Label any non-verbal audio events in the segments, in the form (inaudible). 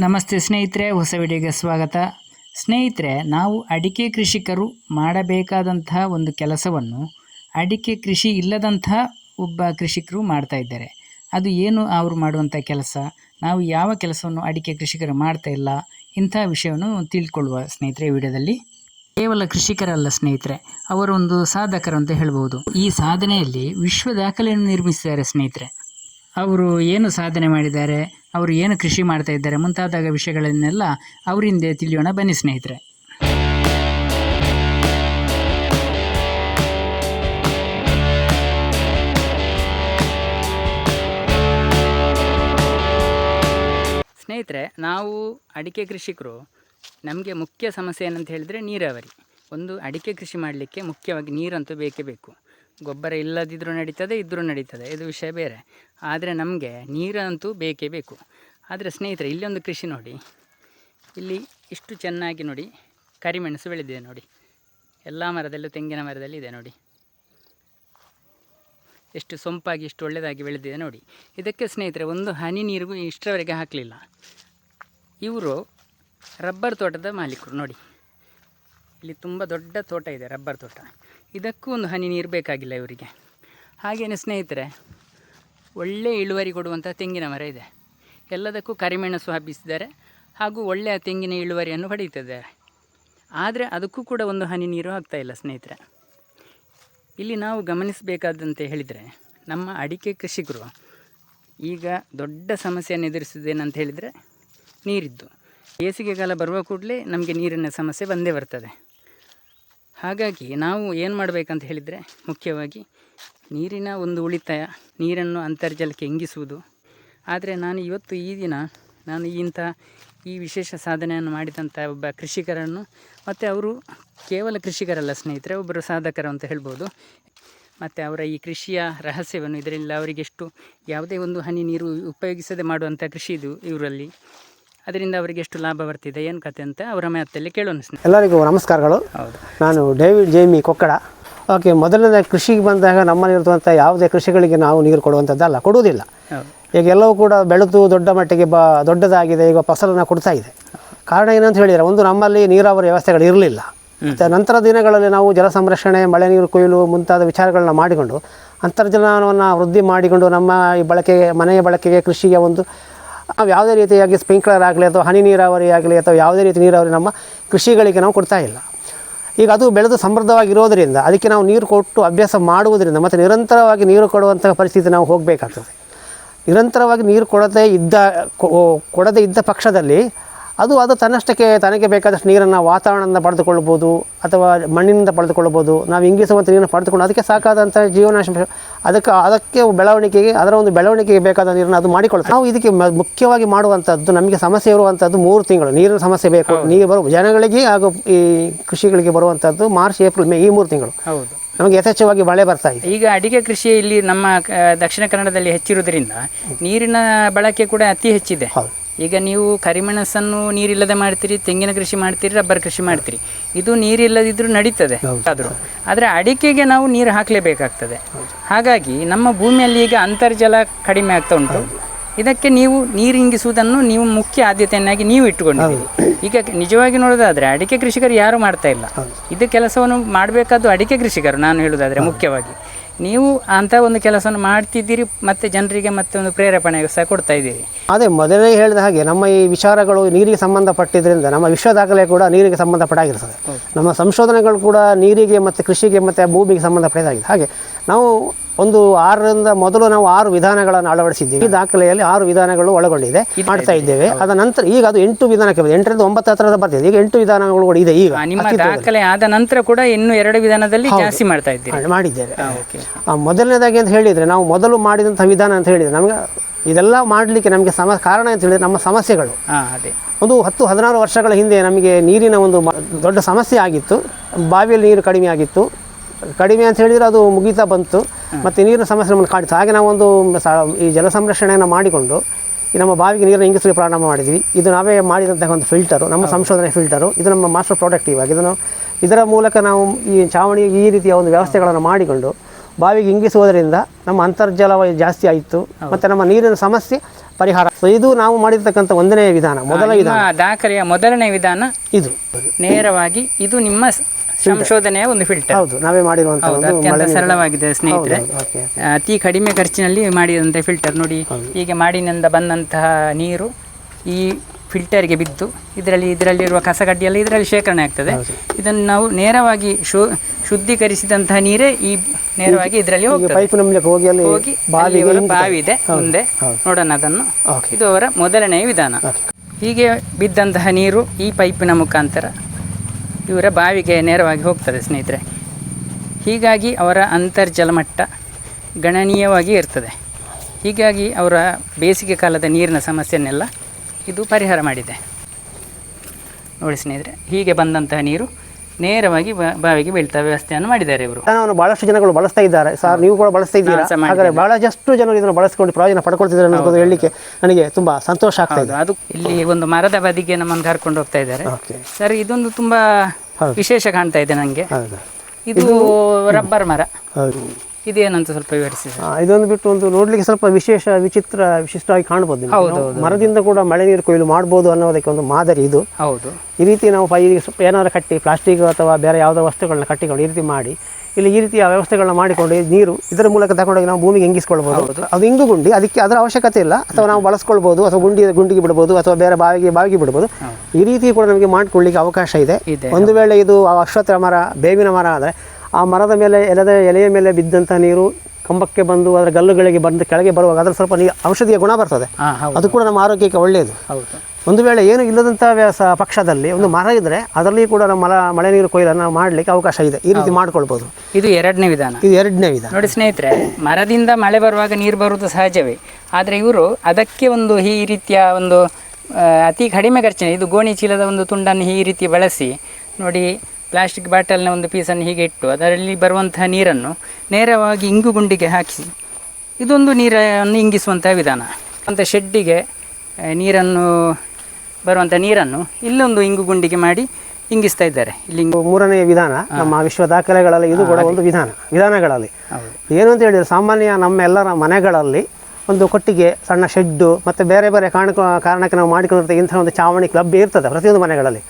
ನಮಸ್ತೆ ಸ್ನೇಹಿತರೆ, ಹೊಸ ವಿಡಿಯೋಗೆ ಸ್ವಾಗತ. ಸ್ನೇಹಿತರೆ, ನಾವು ಅಡಿಕೆ ಕೃಷಿಕರು ಮಾಡಬೇಕಾದಂತಹ ಒಂದು ಕೆಲಸವನ್ನು ಅಡಿಕೆ ಕೃಷಿ ಇಲ್ಲದಂತಹ ಒಬ್ಬ ಕೃಷಿಕರು ಮಾಡ್ತಾ ಇದ್ದಾರೆ. ಅದು ಏನು ಅವರು ಮಾಡುವಂಥ ಕೆಲಸ? ನಾವು ಯಾವ ಕೆಲಸವನ್ನು ಅಡಿಕೆ ಕೃಷಿಕರು ಮಾಡ್ತಾ ಇಲ್ಲ? ಇಂಥ ವಿಷಯವನ್ನು ತಿಳ್ಕೊಳ್ಳುವ ಸ್ನೇಹಿತರೆ ವಿಡಿಯೋದಲ್ಲಿ. ಕೇವಲ ಕೃಷಿಕರಲ್ಲ ಸ್ನೇಹಿತರೆ, ಅವರೊಂದು ಸಾಧಕರು ಅಂತ ಹೇಳ್ಬೋದು. ಈ ಸಾಧನೆಯಲ್ಲಿ ವಿಶ್ವ ದಾಖಲೆಯನ್ನು ನಿರ್ಮಿಸಿದ್ದಾರೆ ಸ್ನೇಹಿತರೆ. ಅವರು ಏನು ಸಾಧನೆ ಮಾಡಿದ್ದಾರೆ, ಅವರು ಏನು ಕೃಷಿ ಮಾಡ್ತಾ ಇದ್ದಾರೆ ಮುಂತಾದ ವಿಷಯಗಳನ್ನೆಲ್ಲ ಅವರಿಂದ ತಿಳಿಯೋಣ. ಬನ್ನಿ ಸ್ನೇಹಿತರೆ. ಸ್ನೇಹಿತರೆ, ನಾವು ಅಡಿಕೆ ಕೃಷಿಕರು. ನಮಗೆ ಮುಖ್ಯ ಸಮಸ್ಯೆ ಏನಂತ ಹೇಳಿದರೆ ನೀರಾವರಿ. ಒಂದು ಅಡಿಕೆ ಕೃಷಿ ಮಾಡಲಿಕ್ಕೆ ಮುಖ್ಯವಾಗಿ ನೀರಂತೂ ಬೇಕೇ ಬೇಕು. ಗೊಬ್ಬರ ಇಲ್ಲದಿದ್ದರೂ ನಡೀತದೆ ಇದ್ದರೂ ನಡೀತದೆ. ಇದು ವಿಷಯ ಬೇರೆ. ಆದರೆ ನಮಗೆ ನೀರಂತೂ ಬೇಕೇ ಬೇಕು. ಆದರೆ ಸ್ನೇಹಿತರೆ, ಇಲ್ಲೊಂದು ಕೃಷಿ ನೋಡಿ. ಇಲ್ಲಿ ಇಷ್ಟು ಚೆನ್ನಾಗಿ ನೋಡಿ. ಕರಿಮೆಣಸು ಬೆಳೆದಿದೆ ನೋಡಿ. ಎಲ್ಲ ಮರದಲ್ಲೂ ತೆಂಗಿನ ಮರದಲ್ಲಿ ಇದೆ ನೋಡಿ. ಎಷ್ಟು ಸೊಂಪಾಗಿ ಎಷ್ಟು ಒಳ್ಳೆಯದಾಗಿ ಬೆಳೆದಿದೆ ನೋಡಿ. ಇದಕ್ಕೆ ಸ್ನೇಹಿತರೆ, ಒಂದು ಹನಿ ನೀರಿಗೂ ಇಷ್ಟರವರೆಗೆ ಹಾಕಲಿಲ್ಲ. ಇವರು ರಬ್ಬರ್ ತೋಟದ ಮಾಲೀಕರು ನೋಡಿ. ಇಲ್ಲಿ ತುಂಬ ದೊಡ್ಡ ತೋಟ ಇದೆ, ರಬ್ಬರ್ ತೋಟ. ಇದಕ್ಕೂ ಒಂದು ಹನಿ ನೀರು ಬೇಕಾಗಿಲ್ಲ ಇವರಿಗೆ. ಹಾಗೆಯೇ ಸ್ನೇಹಿತರೆ, ಒಳ್ಳೆ ಇಳುವರಿ ಕೊಡುವಂಥ ತೆಂಗಿನ ಮರ ಇದೆ. ಎಲ್ಲದಕ್ಕೂ ಕರಿಮೆಣಸು ಹಬ್ಬಿಸಿದ್ದಾರೆ ಹಾಗೂ ಒಳ್ಳೆಯ ತೆಂಗಿನ ಇಳುವರಿಯನ್ನು ಪಡೆಯುತ್ತಿದ್ದಾರೆ. ಆದರೆ ಅದಕ್ಕೂ ಕೂಡ ಒಂದು ಹನಿ ನೀರು ಇಲ್ಲ ಸ್ನೇಹಿತರೆ. ಇಲ್ಲಿ ನಾವು ಗಮನಿಸಬೇಕಾದಂತೆ ಹೇಳಿದರೆ, ನಮ್ಮ ಅಡಿಕೆ ಕೃಷಿಕರು ಈಗ ದೊಡ್ಡ ಸಮಸ್ಯೆಯನ್ನು ಎದುರಿಸಿದ್ದೇನಂತ ಹೇಳಿದರೆ ನೀರಿದ್ದು. ಬೇಸಿಗೆಗಾಲ ಬರುವ ಕೂಡಲೇ ನಮಗೆ ನೀರಿನ ಸಮಸ್ಯೆ ಬಂದೇ ಬರ್ತದೆ. ಹಾಗಾಗಿ ನಾವು ಏನು ಮಾಡಬೇಕಂತ ಹೇಳಿದರೆ ಮುಖ್ಯವಾಗಿ ನೀರಿನ ಒಂದು ಉಳಿತಾಯ, ನೀರನ್ನು ಅಂತರ್ಜಲಕ್ಕೆ ಇಂಗಿಸುವುದು. ಆದರೆ ನಾನು ಇವತ್ತು ಈ ದಿನ ನಾನು ಇಂಥ ಈ ವಿಶೇಷ ಸಾಧನೆಯನ್ನು ಮಾಡಿದಂಥ ಒಬ್ಬ ಕೃಷಿಕರನ್ನು ಮತ್ತು ಅವರು ಕೇವಲ ಕೃಷಿಕರಲ್ಲ ಸ್ನೇಹಿತರೆ, ಒಬ್ಬರು ಸಾಧಕರು ಅಂತ ಹೇಳ್ಬೋದು. ಮತ್ತು ಅವರ ಈ ಕೃಷಿಯ ರಹಸ್ಯವನ್ನು ಇದರಿಂದ ಅವರಿಗೆಷ್ಟು ಯಾವುದೇ ಒಂದು ಹನಿ ನೀರು ಉಪಯೋಗಿಸದೆ ಮಾಡುವಂಥ ಕೃಷಿ ಇದು ಇವರಲ್ಲಿ. ಅದರಿಂದ ಅವರಿಗೆ ಎಷ್ಟು ಲಾಭ ಬರ್ತಿದೆ ಏನು ಕತೆ ಅಂತ ಅವರ ಮಾತಲ್ಲಿ ಕೇಳೋಣ ಸ್ನೇಹಿತರೆ. ಎಲ್ಲರಿಗೂ ನಮಸ್ಕಾರಗಳು. ಹೌದು. ನಾನು ಡೇವಿಡ್ ಜೇಮಿ ಕೊಕ್ಕಡ. ಓಕೆ ಮೊದಲನೇ ಕೃಷಿಗೆ ಬಂದಾಗ ನಮ್ಮಲ್ಲಿರುವಂಥ ಯಾವುದೇ ಕೃಷಿಗಳಿಗೆ ನಾವು ನೀರು ಕೊಡುವಂಥದ್ದಲ್ಲ ಕೊಡುವುದಿಲ್ಲ. ಹೌದು. ಈಗ ಎಲ್ಲವೂ ಕೂಡ ಬೆಳೆದು ದೊಡ್ಡ ಮಟ್ಟಿಗೆ ಬ ದೊಡ್ಡದಾಗಿದೆ ಈಗ ಫಸಲನ್ನು ಕೊಡ್ತಾ ಇದೆ. ಕಾರಣ ಏನಂತ ಹೇಳಿದರೆ ಒಂದು ನಮ್ಮಲ್ಲಿ ನೀರಾವರಿ ವ್ಯವಸ್ಥೆಗಳು ಇರಲಿಲ್ಲ. ಮತ್ತು ನಂತರ ದಿನಗಳಲ್ಲಿ ನಾವು ಜಲ ಸಂರಕ್ಷಣೆ ಮಳೆ ನೀರು ಕೊಯ್ಲು ಮುಂತಾದ ವಿಚಾರಗಳನ್ನ ಮಾಡಿಕೊಂಡು ಅಂತರ್ಜಲವನ್ನು ವೃದ್ಧಿ ಮಾಡಿಕೊಂಡು ನಮ್ಮ ಈ ಬಳಕೆಗೆ ಮನೆಯ ಬಳಕೆಗೆ ಕೃಷಿಗೆ ಒಂದು ನಾವು ಯಾವುದೇ ರೀತಿಯಾಗಿ ಸ್ಪ್ರಿಂಕ್ಲರ್ ಆಗಲಿ ಅಥವಾ ಹನಿ ನೀರಾವರಿ ಆಗಲಿ ಅಥವಾ ಯಾವುದೇ ರೀತಿ ನೀರಾವರಿ ನಮ್ಮ ಕೃಷಿಗಳಿಗೆ ನಾವು ಕೊಡ್ತಾ ಇಲ್ಲ. ಈಗ ಅದು ಬೆಳೆದು ಸಮೃದ್ಧವಾಗಿರೋದರಿಂದ ಅದಕ್ಕೆ ನಾವು ನೀರು ಕೊಟ್ಟು ಅಭ್ಯಾಸ ಮಾಡುವುದರಿಂದ ಮತ್ತು ನಿರಂತರವಾಗಿ ನೀರು ಕೊಡುವಂಥ ಪರಿಸ್ಥಿತಿ ನಾವು ಹೋಗಬೇಕಾಗ್ತದೆ. ನಿರಂತರವಾಗಿ ನೀರು ಕೊಡದೇ ಇದ್ದ ಕೊಡದೇ ಇದ್ದ ಪಕ್ಷದಲ್ಲಿ ಅದು ಅದು ತನ್ನಷ್ಟಕ್ಕೆ ತನಗೆ ಬೇಕಾದಷ್ಟು ನೀರನ್ನು ವಾತಾವರಣದಿಂದ ಪಡೆದುಕೊಳ್ಬೋದು ಅಥವಾ ಮಣ್ಣಿನಿಂದ ಪಡೆದುಕೊಳ್ಳಬಹುದು. ನಾವು ಇಂಗಿಸುವಂಥ ನೀರನ್ನು ಪಡೆದುಕೊಂಡು ಅದಕ್ಕೆ ಸಾಕಾದಂಥ ಜೀವನಾಶ ಅದಕ್ಕೆ ಅದಕ್ಕೆ ಬೆಳವಣಿಗೆಗೆ ಅದರ ಒಂದು ಬೆಳವಣಿಗೆಗೆ ಬೇಕಾದ ನೀರನ್ನು ಅದು ಮಾಡಿಕೊಳ್ತೇವೆ ನಾವು ಇದಕ್ಕೆ ಮುಖ್ಯವಾಗಿ ಮಾಡುವಂಥದ್ದು ನಮಗೆ ಸಮಸ್ಯೆ ಇರುವಂಥದ್ದು ಮೂರು ತಿಂಗಳು. ನೀರಿನ ಸಮಸ್ಯೆ ಬೇಕು ನೀರು ಬರುವ ಜನಗಳಿಗೆ ಹಾಗೂ ಈ ಕೃಷಿಗಳಿಗೆ ಬರುವಂಥದ್ದು ಮಾರ್ಚ್ ಏಪ್ರಿಲ್ ಮೇ ಈ ಮೂರು ತಿಂಗಳು. ಹೌದು. ನಮಗೆ ಯಥೇಚ್ಛವಾಗಿ ಮಳೆ ಬರ್ತಾ ಇದೆ. ಈಗ ಅಡಿಕೆ ಕೃಷಿ ಇಲ್ಲಿ ನಮ್ಮ ದಕ್ಷಿಣ ಕನ್ನಡದಲ್ಲಿ ಹೆಚ್ಚಿರುವುದರಿಂದ ನೀರಿನ ಬಳಕೆ ಕೂಡ ಅತಿ ಹೆಚ್ಚಿದೆ. ಹೌದು. ಈಗ ನೀವು ಕರಿಮೆಣಸನ್ನು ನೀರಿಲ್ಲದೆ ಮಾಡ್ತೀರಿ ತೆಂಗಿನ ಕೃಷಿ ಮಾಡ್ತೀರಿ ರಬ್ಬರ್ ಕೃಷಿ ಮಾಡ್ತೀರಿ. ಇದು ನೀರಿಲ್ಲದಿದ್ರೂ ನಡೀತದೆ ಆದರೂ. ಆದರೆ ಅಡಿಕೆಗೆ ನಾವು ನೀರು ಹಾಕಲೇಬೇಕಾಗ್ತದೆ. ಹಾಗಾಗಿ ನಮ್ಮ ಭೂಮಿಯಲ್ಲಿ ಈಗ ಅಂತರ್ಜಲ ಕಡಿಮೆ ಆಗ್ತಾ ಉಂಟು. ಇದಕ್ಕೆ ನೀವು ನೀರಿಂಗಿಸುವುದನ್ನು ನೀವು ಮುಖ್ಯ ಆದ್ಯತೆಯನ್ನಾಗಿ ನೀವು ಇಟ್ಟುಕೊಂಡಿದ್ದೀರಿ ಈಗ ನಿಜವಾಗಿ ನೋಡೋದಾದರೆ ಅಡಿಕೆ ಕೃಷಿಕರು ಯಾರು ಮಾಡ್ತಾ ಇಲ್ಲ. ಇದು ಕೆಲಸವನ್ನು ಮಾಡಬೇಕಾದ್ದು ಅಡಿಕೆ ಕೃಷಿಕರು ನಾನು ಹೇಳುವುದಾದ್ರೆ ಮುಖ್ಯವಾಗಿ. ನೀವು ಅಂತ ಒಂದು ಕೆಲಸವನ್ನು ಮಾಡ್ತಿದ್ದೀರಿ ಮತ್ತೆ ಜನರಿಗೆ ಮತ್ತೆ ಒಂದು ಪ್ರೇರೇಪಣೆ ಸಹ ಕೊಡ್ತಾ ಇದ್ದೀರಿ. ಅದೇ ಮೊದಲೇ ಹೇಳಿದ ಹಾಗೆ ನಮ್ಮ ಈ ವಿಚಾರಗಳು ನೀರಿಗೆ ಸಂಬಂಧಪಟ್ಟಿದ್ದರಿಂದ ನಮ್ಮ ವಿಶ್ವ ದಾಖಲೆ ಕೂಡ ನೀರಿಗೆ ಸಂಬಂಧಪಟ್ಟಾಗಿರ್ತದೆ. ನಮ್ಮ ಸಂಶೋಧನೆಗಳು ಕೂಡ ನೀರಿಗೆ ಮತ್ತು ಕೃಷಿಗೆ ಮತ್ತು ಭೂಮಿಗೆ ಸಂಬಂಧಪಟ್ಟಿದ್ದಾಗಿದೆ. ಹಾಗೆ ನಾವು ಒಂದು ಆರರಿಂದ ಮೊದಲು ನಾವು ಆರು ವಿಧಾನಗಳನ್ನು ಅಳವಡಿಸಿದ್ದೀವಿ. ಈ ದಾಖಲೆಯಲ್ಲಿ ಆರು ವಿಧಾನಗಳು ಒಳಗೊಂಡಿದೆ. ಮಾಡ್ತಾ ಇದ್ದೇವೆ. ಅದ ನಂತರ ಈಗ ಅದು ಎಂಟು ವಿಧಾನಕ್ಕೆ ಬಂದಿದೆ. ಎಂಟರಿಂದ ಒಂಬತ್ತು ಹತ್ತಿರದ ಬರ್ತಿದೆ. ಈಗ ಎಂಟು ವಿಧಾನಗಳು ಕೂಡ ಇದೆ ಈಗ. ನಿಮ್ಮ ದಾಖಲೆ ಆದ ನಂತರ ಕೂಡ ಇನ್ನು ಎರಡು ವಿಧಾನದಲ್ಲಿ ಜಾಸ್ತಿ ಮಾಡ್ತಾ ಇದ್ದೀವಿ ಮಾಡಿದ್ದೇವೆ. ಮೊದಲನೇದಾಗಿ ಅಂತ ಹೇಳಿದರೆ ನಾವು ಮೊದಲು ಮಾಡಿದಂಥ ವಿಧಾನ ಅಂತ ಹೇಳಿದರೆ ನಮಗೆ ಇದೆಲ್ಲ ಮಾಡಲಿಕ್ಕೆ ನಮಗೆ ಸಮ ಕಾರಣ ಅಂತ ಹೇಳಿದರೆ ನಮ್ಮ ಸಮಸ್ಯೆಗಳು. ಒಂದು ಹತ್ತು ಹದಿನಾರು ವರ್ಷಗಳ ಹಿಂದೆ ನಮಗೆ ನೀರಿನ ಒಂದು ದೊಡ್ಡ ಸಮಸ್ಯೆ ಆಗಿತ್ತು. ಬಾವಿಯಲ್ಲಿ ನೀರು ಕಡಿಮೆ ಆಗಿತ್ತು. ಕಡಿಮೆ ಅಂತ ಹೇಳಿದರೆ ಅದು ಮುಗಿತಾ ಬಂತು. ಮತ್ತು ನೀರಿನ ಸಮಸ್ಯೆ ನಮ್ಮನ್ನು ಕಾಡಿತು. ಹಾಗೆ ನಾವೊಂದು ಒಂದು ಈ ಜಲ ಸಂರಕ್ಷಣೆಯನ್ನು ಮಾಡಿಕೊಂಡು ಈ ನಮ್ಮ ಬಾವಿಗೆ ನೀರನ್ನು ಇಂಗಿಸಲು ಪ್ರಾರಂಭ ಮಾಡಿದ್ವಿ. ಇದು ನಾವೇ ಮಾಡಿದಂತಹ ಒಂದು ಫಿಲ್ಟರು ನಮ್ಮ ಸಂಶೋಧನೆ ಫಿಲ್ಟರು ಇದು ನಮ್ಮ ಮಾಸ್ಟರ್ ಪ್ರಾಡಕ್ಟ್ ಇವಾಗ. ಇದನ್ನು ಇದರ ಮೂಲಕ ನಾವು ಈ ಚಾವಣಿ ಈ ರೀತಿಯ ಒಂದು ವ್ಯವಸ್ಥೆಗಳನ್ನು ಮಾಡಿಕೊಂಡು ಬಾವಿಗೆ ಇಂಗಿಸುವುದರಿಂದ ನಮ್ಮ ಅಂತರ್ಜಲ ಜಾಸ್ತಿ ಆಯಿತು. ಮತ್ತು ನಮ್ಮ ನೀರಿನ ಸಮಸ್ಯೆ ಪರಿಹಾರ. ಇದು ನಾವು ಮಾಡಿರ್ತಕ್ಕಂಥ ಒಂದನೇ ವಿಧಾನ ಮೊದಲ ವಿಧಾನ. ದಾಖಲೆಯ ಮೊದಲನೇ ವಿಧಾನ ಇದು. ನೇರವಾಗಿ ಇದು ನಿಮ್ಮ ಸಂಶೋಧನೆಯ ಒಂದು ಫಿಲ್ಟರ್ ಹೌದು ನಾವೇ ಮಾಡಿರುವಂತಹ ಅತ್ಯಂತ ಸರಳವಾಗಿದೆ ಸ್ನೇಹಿತರೆ. ಅತಿ ಕಡಿಮೆ ಖರ್ಚಿನಲ್ಲಿ ಮಾಡಿದಂತಹ ಫಿಲ್ಟರ್ ನೋಡಿ ಹೀಗೆ ಮಾಡಿನಿಂದ ಬಂದಂತಹ ನೀರು ಈ ಫಿಲ್ಟರ್ಗೆ ಬಿದ್ದು ಇದರಲ್ಲಿ ಇದರಲ್ಲಿರುವ ಕಸಗಡ್ಡಿಯೆಲ್ಲ ಇದರಲ್ಲಿ ಶೇಖರಣೆ ಆಗ್ತದೆ. ಇದನ್ನು ನಾವು ನೇರವಾಗಿ ಶು ಶುದ್ಧೀಕರಿಸಿದಂತಹ ನೀರೇ ಈ ನೇರವಾಗಿ ಇದರಲ್ಲಿ ಹೋಗಿ ಹೋಗಿ ಬಾವಿ ಇದೆ ಮುಂದೆ. ನೋಡೋಣ ಅದನ್ನು. ಇದು ಅವರ ಮೊದಲನೆಯ ವಿಧಾನ. ಹೀಗೆ ಬಿದ್ದಂತಹ ನೀರು ಈ ಪೈಪಿನ ಮುಖಾಂತರ ಇವರ ಬಾವಿಗೆ ನೇರವಾಗಿ ಹೋಗ್ತದೆ ಸ್ನೇಹಿತರೆ. ಹೀಗಾಗಿ ಅವರ ಅಂತರ್ಜಲ ಮಟ್ಟ ಗಣನೀಯವಾಗಿ ಇರ್ತದೆ. ಹೀಗಾಗಿ ಅವರ ಬೇಸಿಗೆ ಕಾಲದ ನೀರಿನ ಸಮಸ್ಯೆಯನ್ನೆಲ್ಲ ಇದು ಪರಿಹಾರ ಮಾಡಿದೆ. ನೋಡಿ ಸ್ನೇಹಿತರೆ, ಹೀಗೆ ಬಂದಂತಹ ನೀರು ನೇರವಾಗಿ ಬಾವಿಗೆ ಬೀಳ್ತಾ ವ್ಯವಸ್ಥೆಯನ್ನು ಮಾಡಿದ್ದಾರೆ ಇವರು. ವಿಧಾನವನ್ನು ಬಹಳಷ್ಟು ಜನಗಳು ಬಳಸ್ತಾ ಇದ್ದಾರೆ. ಸರ್ ನೀವು ಕೂಡ ಬಳಸ್ತಾ ಇದ್ದೀರಾ? ಹಾಗಾದ್ರೆ ಬಹಳಷ್ಟು ಜನರು ಇದನ್ನು ಬಳಸ್ಕೊಂಡು ಪ್ರಯೋಜನ ಪಡ್ಕೊಳ್ತಿದ್ದಾರೆ ಅನ್ನೋದು ಹೇಳಲಿಕ್ಕೆ ನನಗೆ ತುಂಬಾ ಸಂತೋಷ ಆಗ್ತಾ ಇದೆ. ಅದು ಇಲ್ಲಿ ಒಂದು ಮರದ ಬದಿಗೆ ನಮ್ಮನ್ನು ಕರ್ಕೊಂಡು ಹೋಗ್ತಾ ಇದ್ದಾರೆ. ಓಕೆ. ಸರ್ ಇದೊಂದು ತುಂಬಾ ವಿಶೇಷ ಕಾಣ್ತಾ ಇದೆ ನನಗೆ. ಹೌದು. ಇದು ರಬ್ಬರ್ ಮರ. ಹೌದು. ಇದೇನಂತ ಸ್ವಲ್ಪ ವಿವರಿಸಿ ಆ, ಇದೊಂದು ಬಿಟ್ಟು ಒಂದು ನೋಡ್ಲಿಕ್ಕೆ ಸ್ವಲ್ಪ ವಿಶೇಷ ವಿಚಿತ್ರ ವಿಶಿಷ್ಟವಾಗಿ ಕಾಣಬಹುದು ನಿಮ್ಗೆ. ನಾವು ಮರದಿಂದ ಕೂಡ ಮಳೆ ನೀರು ಕೊಯ್ಲು ಮಾಡ್ಬೋದು ಅನ್ನೋದಕ್ಕೆ ಒಂದು ಮಾದರಿ ಇದು. ಹೌದು. ಈ ರೀತಿ ನಾವು ಪೈ ಸ್ವಲ್ಪ ಏನಾದ್ರು ಕಟ್ಟಿ ಪ್ಲಾಸ್ಟಿಕ್ ಅಥವಾ ಬೇರೆ ಯಾವುದೋ ವಸ್ತುಗಳನ್ನ ಕಟ್ಟಿಕೊಂಡು ಈ ರೀತಿ ಮಾಡಿ ಇಲ್ಲಿ ಈ ರೀತಿಯ ವ್ಯವಸ್ಥೆಗಳನ್ನ ಮಾಡಿಕೊಂಡು ಈ ನೀರು ಇದರ ಮೂಲಕ ತಗೊಂಡೋಗಿ ನಾವು ಭೂಮಿಗೆ ಹೆಂಗಿಸ್ಕೊಳ್ಬೋದು ಅದು ಇಂಗು ಗುಂಡಿ ಅದಕ್ಕೆ ಅದರ ಅವಶ್ಯಕತೆ ಇಲ್ಲ. ಅಥವಾ ನಾವು ಬಳಸ್ಕೊಳ್ಬೋದು ಅಥವಾ ಗುಂಡಿ ಗುಂಡಿಗೆ ಬಿಡ್ಬೋದು ಅಥವಾ ಬೇರೆ ಬಾವಿಗೆ ಬಾವಿಗೆ ಬಿಡ್ಬೋದು. ಈ ರೀತಿ ಕೂಡ ನಮಗೆ ಮಾಡಿಕೊಳ್ಳಿಕ್ಕೆ ಅವಕಾಶ ಇದೆ. ಇದೆ. ಒಂದು ವೇಳೆ ಇದು ಅಶ್ವತ್ಥ ಮರ ಬೇವಿನ ಮರ ಆದರೆ ಆ ಮರದ ಮೇಲೆ ಎಲೆದ ಎಲೆಯ ಮೇಲೆ ಬಿದ್ದಂಥ ನೀರು ಕಂಬಕ್ಕೆ ಬಂದು ಅದರ ಗಲ್ಲುಗಳಿಗೆ ಬಂದು ಕೆಳಗೆ ಬರುವಾಗ ಅದರ ಸ್ವಲ್ಪ ನೀರು ಔಷಧಿಯ ಗುಣ ಬರ್ತದೆ. ಅದು ಕೂಡ ನಮ್ಮ ಆರೋಗ್ಯಕ್ಕೆ ಒಳ್ಳೆಯದು ಹೌದು. ಒಂದು ವೇಳೆ ಏನು ಇಲ್ಲದಂಥ ವ್ಯಾಸ ಪಕ್ಷದಲ್ಲಿ ಒಂದು ಮರ ಇದ್ದರೆ ಅದರಲ್ಲಿ ಕೂಡ ನಮ್ಮ ಮಲ ಮಳೆ ನೀರು ಕೊಯ್ಲನ್ನು ಮಾಡಲಿಕ್ಕೆ ಅವಕಾಶ ಇದೆ. ಈ ರೀತಿ ಮಾಡ್ಕೊಳ್ಬೋದು. ಇದು ಎರಡನೇ ವಿಧಾನ. ಇದು ಎರಡನೇ ವಿಧಾನ. ನೋಡಿ ಸ್ನೇಹಿತರೆ ಮರದಿಂದ ಮಳೆ ಬರುವಾಗ ನೀರು ಬರುವುದು ಸಹಜವೇ? ಆದರೆ ಇವರು ಅದಕ್ಕೆ ಒಂದು ಈ ರೀತಿಯ ಒಂದು ಅತಿ ಕಡಿಮೆ ಖರ್ಚಿನ ಇದು ಗೋಣಿ ಚೀಲದ ಒಂದು ತುಂಡನ್ನು ಈ ರೀತಿ ಬಳಸಿ ನೋಡಿ ಪ್ಲಾಸ್ಟಿಕ್ ಬಾಟಲ್ನ ಒಂದು ಪೀಸನ್ನು ಹೀಗೆ ಇಟ್ಟು ಅದರಲ್ಲಿ ಬರುವಂತಹ ನೀರನ್ನು ನೇರವಾಗಿ ಇಂಗು ಗುಂಡಿಗೆ ಹಾಕಿಸಿ ಇದೊಂದು ನೀರನ್ನು ಇಂಗಿಸುವಂಥ ವಿಧಾನ. ಅಂತ ಶೆಡ್ಡಿಗೆ ನೀರನ್ನು ಬರುವಂಥ ನೀರನ್ನು ಇಲ್ಲೊಂದು ಇಂಗು ಗುಂಡಿಗೆ ಮಾಡಿ ಇಂಗಿಸ್ತಾ ಇದ್ದಾರೆ. ಇಲ್ಲಿ ಮೂರನೇ ವಿಧಾನ. ನಮ್ಮ ವಿಶ್ವ ದಾಖಲೆಗಳಲ್ಲಿ ಇದು ಕೂಡ ಒಂದು ವಿಧಾನ. ವಿಧಾನಗಳಲ್ಲಿ. ಏನು ಅಂತ ಹೇಳಿದ್ರೆ ಸಾಮಾನ್ಯ ನಮ್ಮೆಲ್ಲರ ಮನೆಗಳಲ್ಲಿ ಒಂದು ಕೊಟ್ಟಿಗೆ ಸಣ್ಣ ಶೆಡ್ಡು ಮತ್ತು ಬೇರೆ ಬೇರೆ ಕಾರಣ ಕಾರಣಕ್ಕೆ ನಾವು ಮಾಡಿಕೊಂಡಿರ್ತಕ್ಕಂಥ ಇಂಥ ಒಂದು ಚಾವಣಿ ಕ್ಲಬ್ ಇರ್ತದೆ ಪ್ರತಿಯೊಂದು ಮನೆಗಳಲ್ಲಿ.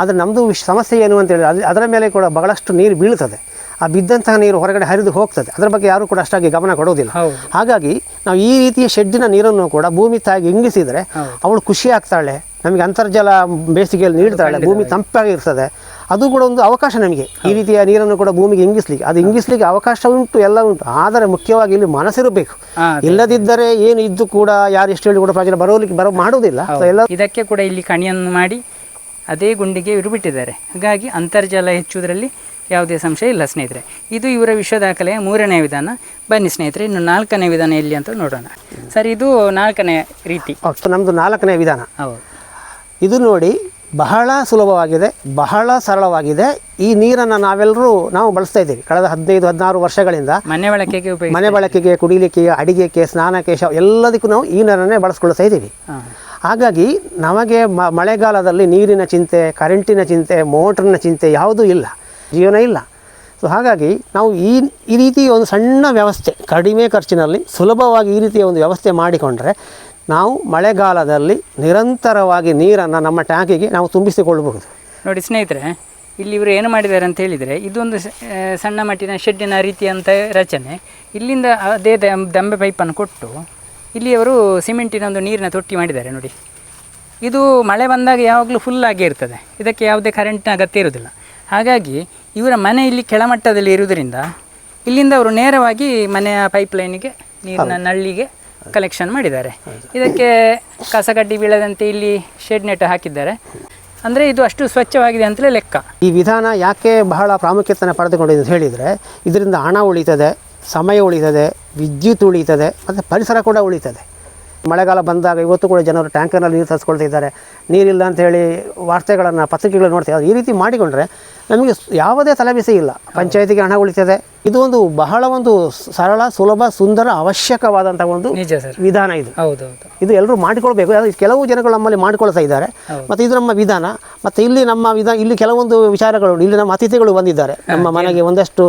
ಆದರೆ ನಮ್ಮದು ಸಮಸ್ಯೆ ಏನು ಅಂತ ಹೇಳಿದ್ರೆ ಅದು ಅದರ ಮೇಲೆ ಕೂಡ ಬಹಳಷ್ಟು ನೀರು ಬೀಳ್ತದೆ ಆ ಬಿದ್ದಂತಹ ನೀರು ಹೊರಗಡೆ ಹರಿದು ಹೋಗ್ತದೆ. ಅದರ ಬಗ್ಗೆ ಯಾರೂ ಕೂಡ ಅಷ್ಟಾಗಿ ಗಮನ ಕೊಡೋದಿಲ್ಲ ಹಾಗಾಗಿ ನಾವು ಈ ರೀತಿಯ ಶೆಡ್ಡಿನ ನೀರನ್ನು ಕೂಡ ಭೂಮಿ ತಾಗಿ ಇಂಗಿಸಿದರೆ ಅವಳು ಖುಷಿ ಆಗ್ತಾಳೆ. ನಮಗೆ ಅಂತರ್ಜಲ ಬೇಸಿಗೆಯಲ್ಲಿ ನೀಡ್ತಾಳೆ. ಭೂಮಿ ತಂಪಾಗಿರ್ತದೆ ಅದು ಕೂಡ ಒಂದು ಅವಕಾಶ ನಮಗೆ. ಈ ರೀತಿಯ ನೀರನ್ನು ಕೂಡ ಭೂಮಿಗೆ ಇಂಗಿಸ್ಲಿಕ್ಕೆ. ಅದು ಇಂಗಿಸ್ಲಿಕ್ಕೆ ಅವಕಾಶ ಉಂಟು ಎಲ್ಲ ಉಂಟು. ಆದರೆ ಮುಖ್ಯವಾಗಿ ಇಲ್ಲಿ ಮನಸ್ಸಿರಬೇಕು. ಇಲ್ಲದಿದ್ದರೆ ಏನು ಇದ್ದು ಕೂಡ ಯಾರು ಎಷ್ಟು ಹೇಳಿ ಕೂಡ ಪ್ರಯೋಜನ ಬರೋಲಿಕ್ಕೆ ಬರೋ ಮಾಡೋದಿಲ್ಲ ಎಲ್ಲ ಇದಕ್ಕೆ ಕೂಡ ಇಲ್ಲಿ ಕಣಿಯನ್ನು ಮಾಡಿ ಅದೇ ಗುಂಡಿಗೆ ಇವರು ಬಿಟ್ಟಿದ್ದಾರೆ ಹಾಗಾಗಿ ಅಂತರ್ಜಲ ಹೆಚ್ಚುವುದರಲ್ಲಿ ಯಾವುದೇ ಸಂಶಯ ಇಲ್ಲ ಸ್ನೇಹಿತರೆ. ಇದು ಇವರ ವಿಶ್ವ ದಾಖಲೆಯ ಮೂರನೇ ವಿಧಾನ. ಬನ್ನಿ ಸ್ನೇಹಿತರೆ ಇನ್ನು ನಾಲ್ಕನೇ ವಿಧಾನ ಎಲ್ಲಿ ಅಂತ ನೋಡೋಣ. ಸರ್ ಇದು ನಾಲ್ಕನೇ ರೀತಿ. ನಮ್ಮದು ನಾಲ್ಕನೇ ವಿಧಾನ. ಹೌದು. ಇದು ನೋಡಿ ಬಹಳ ಸುಲಭವಾಗಿದೆ ಬಹಳ ಸರಳವಾಗಿದೆ. ಈ ನೀರನ್ನು ನಾವೆಲ್ಲರೂ ನಾವು ಬಳಸ್ತಾ ಇದ್ದೀವಿ. ಕಳೆದ ಹದಿನೈದು ಹದಿನಾರು ವರ್ಷಗಳಿಂದ ಮನೆ ಬಳಕೆಗೆ ಉಪಯೋಗ ಮನೆ ಬಳಕೆಗೆ ಕುಡಿಲಿಕ್ಕೆ ಅಡಿಗೆಗೆ ಸ್ನಾನಕ್ಕೆ ಎಲ್ಲದಕ್ಕೂ ನಾವು ಈ ನೀರನ್ನೇ ಬಳಸ್ಕೊಳ್ತಾ ಇದ್ದೀವಿ. ಹಾಗಾಗಿ ನಮಗೆ ಮಳೆಗಾಲದಲ್ಲಿ ನೀರಿನ ಚಿಂತೆ ಕರೆಂಟಿನ ಚಿಂತೆ ಮೋಟ್ರಿನ ಚಿಂತೆ ಯಾವುದೂ ಇಲ್ಲ. ಜೀವನ ಇಲ್ಲ. ಸೊ ಹಾಗಾಗಿ ನಾವು ಈ ಈ ರೀತಿ ಒಂದು ಸಣ್ಣ ವ್ಯವಸ್ಥೆ, ಕಡಿಮೆ ಖರ್ಚಿನಲ್ಲಿ ಸುಲಭವಾಗಿ ಈ ರೀತಿಯ ಒಂದು ವ್ಯವಸ್ಥೆ ಮಾಡಿಕೊಂಡ್ರೆ ನಾವು ಮಳೆಗಾಲದಲ್ಲಿ ನಿರಂತರವಾಗಿ ನೀರನ್ನು ನಮ್ಮ ಟ್ಯಾಂಕಿಗೆ ನಾವು ತುಂಬಿಸಿಕೊಳ್ಳಬಹುದು. ನೋಡಿ ಸ್ನೇಹಿತರೆ, ಇಲ್ಲಿ ಇವರು ಏನು ಮಾಡಿದ್ದಾರೆ ಅಂತ ಹೇಳಿದರೆ, ಇದೊಂದು ಸಣ್ಣ ಮಟ್ಟಿನ ಶೆಡ್ಡಿನ ರೀತಿಯಂಥ ರಚನೆ. ಇಲ್ಲಿಂದ ಅದೇ ದಂಬೆ ಪೈಪನ್ನು ಕೊಟ್ಟು ಇಲ್ಲಿ ಅವರು ಸಿಮೆಂಟಿನ ಒಂದು ನೀರಿನ ತೊಟ್ಟಿ ಮಾಡಿದ್ದಾರೆ ನೋಡಿ. ಇದು ಮಳೆ ಬಂದಾಗ ಯಾವಾಗಲೂ ಫುಲ್ ಆಗಿ ಇರ್ತದೆ. ಇದಕ್ಕೆ ಯಾವುದೇ ಕರೆಂಟ್ನ ಅಗತ್ಯ ಇರುವುದಿಲ್ಲ. ಹಾಗಾಗಿ ಇವರ ಮನೆ ಇಲ್ಲಿ ಕೆಳಮಟ್ಟದಲ್ಲಿ ಇರುವುದರಿಂದ ಇಲ್ಲಿಂದ ಅವರು ನೇರವಾಗಿ ಮನೆಯ ಪೈಪ್ಲೈನಿಗೆ ನೀರಿನ ನಳ್ಳಿಗೆ ಕಲೆಕ್ಷನ್ ಮಾಡಿದ್ದಾರೆ. ಇದಕ್ಕೆ ಕಸಗಡ್ಡಿ ಬೀಳದಂತೆ ಇಲ್ಲಿ ಶೆಡ್ ನೆಟ್ ಹಾಕಿದ್ದಾರೆ. ಅಂದರೆ ಇದು ಅಷ್ಟು ಸ್ವಚ್ಛವಾಗಿದೆ ಅಂತಲೇ ಲೆಕ್ಕ. ಈ ವಿಧಾನ ಯಾಕೆ ಬಹಳ ಪ್ರಾಮುಖ್ಯತೆಯನ್ನು ಪಡೆದುಕೊಂಡಿದೆ ಅಂತ ಹೇಳಿದರೆ ಇದರಿಂದ ಹಣ ಉಳಿತದೆ ಸಮಯ ಉಳಿತದೆ, ವಿದ್ಯುತ್ ಉಳಿತದೆ, ಮತ್ತು ಪರಿಸರ ಕೂಡ ಉಳಿತದೆ. ಮಳೆಗಾಲ ಬಂದಾಗ ಇವತ್ತು ಕೂಡ ಜನರು ಟ್ಯಾಂಕರ್ನಲ್ಲಿ ನೀರು ತರಿಸ್ಕೊಳ್ತಿದ್ದಾರೆ. ನೀರಿಲ್ಲ ಅಂತ ಹೇಳಿ ವಾರ್ತೆಗಳನ್ನು ಪತ್ರಿಕೆಗಳು ನೋಡ್ತೀವಿ ಅದು ಈ ರೀತಿ ಮಾಡಿಕೊಂಡ್ರೆ ನಮಗೆ ಯಾವುದೇ ತಲೆಬಿಸಿ ಇಲ್ಲ. ಪಂಚಾಯತಿಗೆ ಹಣ ಉಳಿತದೆ ಇದು ಒಂದು ಬಹಳ ಒಂದು ಸರಳ ಸುಲಭ ಸುಂದರ ಅವಶ್ಯಕವಾದಂತಹ ಒಂದು ವಿಧಾನ ಇದು. ಹೌದೌದು. ಇದು ಎಲ್ಲರೂ ಮಾಡಿಕೊಳ್ಬೇಕು. ಕೆಲವು ಜನಗಳು ನಮ್ಮಲ್ಲಿ ಮಾಡಿಕೊಳ್ತಾ ಇದ್ದಾರೆ. ಮತ್ತೆ ಇದು ನಮ್ಮ ವಿಧಾನ. ಮತ್ತೆ ಇಲ್ಲಿ ನಮ್ಮ ವಿಧಾನ ಇಲ್ಲಿ ಕೆಲವೊಂದು ವಿಚಾರಗಳು ಇಲ್ಲಿ ನಮ್ಮ ಅತಿಥಿಗಳು ಬಂದಿದ್ದಾರೆ. ನಮ್ಮ ಮನೆಗೆ ಒಂದಷ್ಟು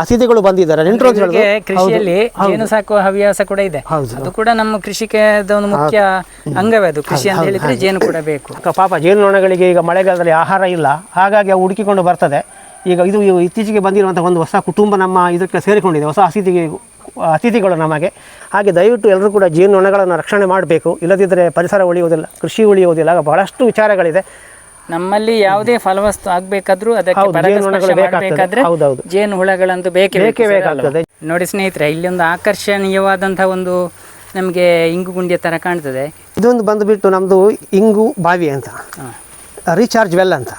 ಅತಿಥಿಗಳು ಬಂದಿದ್ದಾರೆ. ನೆಂಟರು ಕೃಷಿಯಲ್ಲಿ ಜೇನು ಸಾಕುವ ಹವ್ಯಾಸ ಕೂಡ ಇದೆ. ಅದು ಕೂಡ ನಮ್ಮ ಕೃಷಿಕದ ಒಂದು ಮುಖ್ಯ ಅಂಗವೇ ಅದು. ಕೃಷಿ ಅಂತ ಹೇಳಿದ್ರೆ ಜೇನು ಕೂಡ ಬೇಕು. ಪಾಪ ಜೇನುನೊಣಗಳಿಗೆ ಈಗ ಮಳೆಗಾಲದಲ್ಲಿ ಆಹಾರ ಇಲ್ಲ. ಹಾಗಾಗಿ ಅವು ಹುಡುಕಿಕೊಂಡು ಬರ್ತದೆ. ಈಗ ಇದು ಇತ್ತೀಚೆಗೆ ಬಂದಿರುವಂಥ ಒಂದು ಹೊಸ ಕುಟುಂಬ ನಮ್ಮ ಇದಕ್ಕೆ ಸೇರಿಕೊಂಡಿದೆ ಹೊಸ ಅತಿಥಿಗೆ ಅತಿಥಿಗಳು ನಮಗೆ. ಹಾಗೆ ದಯವಿಟ್ಟು ಎಲ್ಲರೂ ಕೂಡ ಜೀವನಗಳನ್ನು ರಕ್ಷಣೆ ಮಾಡಬೇಕು. ಇಲ್ಲದಿದ್ದರೆ ಪರಿಸರ ಉಳಿಯುವುದಿಲ್ಲ ಕೃಷಿ ಉಳಿಯುವುದಿಲ್ಲ. ಆಗ ಬಹಳಷ್ಟು ವಿಚಾರಗಳಿದೆ. ನಮ್ಮಲ್ಲಿ ಯಾವುದೇ ಫಲವಸ್ತು ಆಗಬೇಕಾದ್ರೂ ಅದಕ್ಕೆ ಹೌದೌದು. ಜೇನು ಹುಳಗಳಂತೂ ಬೇಕೇ ಬೇಕೇ ಬೇಕು ಬೇಕಾಗ್ತದೆ. ನೋಡಿ ಸ್ನೇಹಿತರೆ ಇಲ್ಲಿ ಒಂದು ಆಕರ್ಷಣೀಯವಾದಂತಹ ಒಂದು ನಮಗೆ ಇಂಗು ಗುಂಡಿಯ ತರ ಕಾಣ್ತದೆ. ಇದೊಂದು ಬಂದುಬಿಟ್ಟು ನಮ್ಮದು ಇಂಗು ಬಾವಿ ಅಂತ. ರೀಚಾರ್ಜ್ ವೆಲ್ ಅಂತ.